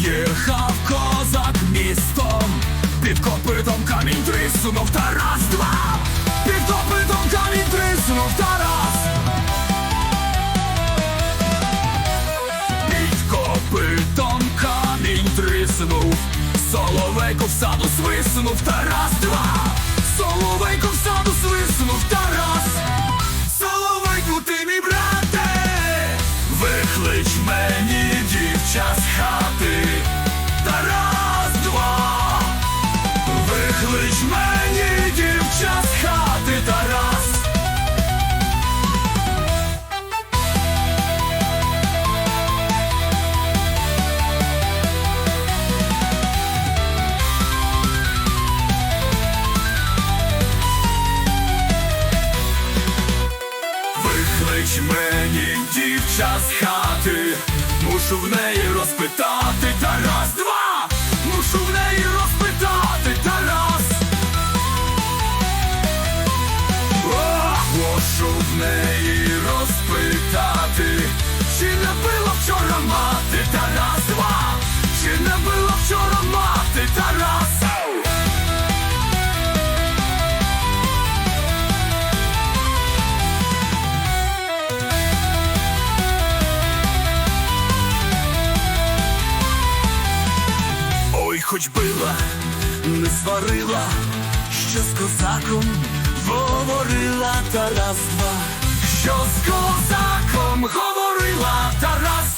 Їхав козак містом, під копитом камінь тріснув Тарас два, під копитом камінь тріснув Тарас, під копитом камінь тріснув, соловейку в саду свиснув та раз два, соловейку в саду свиснув та раз. соловейку ти мій брате, виклич мені дівча з хати. Виклич мені дівча з хати Тарас. Виклич мені дівча з хати, мушу в неї розпитати. Тарас два, неї розпитати, чи не била вчора мати Тарас два, чи не била вчора мати Тарас. Ой, хоч била, не сварила, що з козаком говорила Тарас два, що з козаком говорила Тарас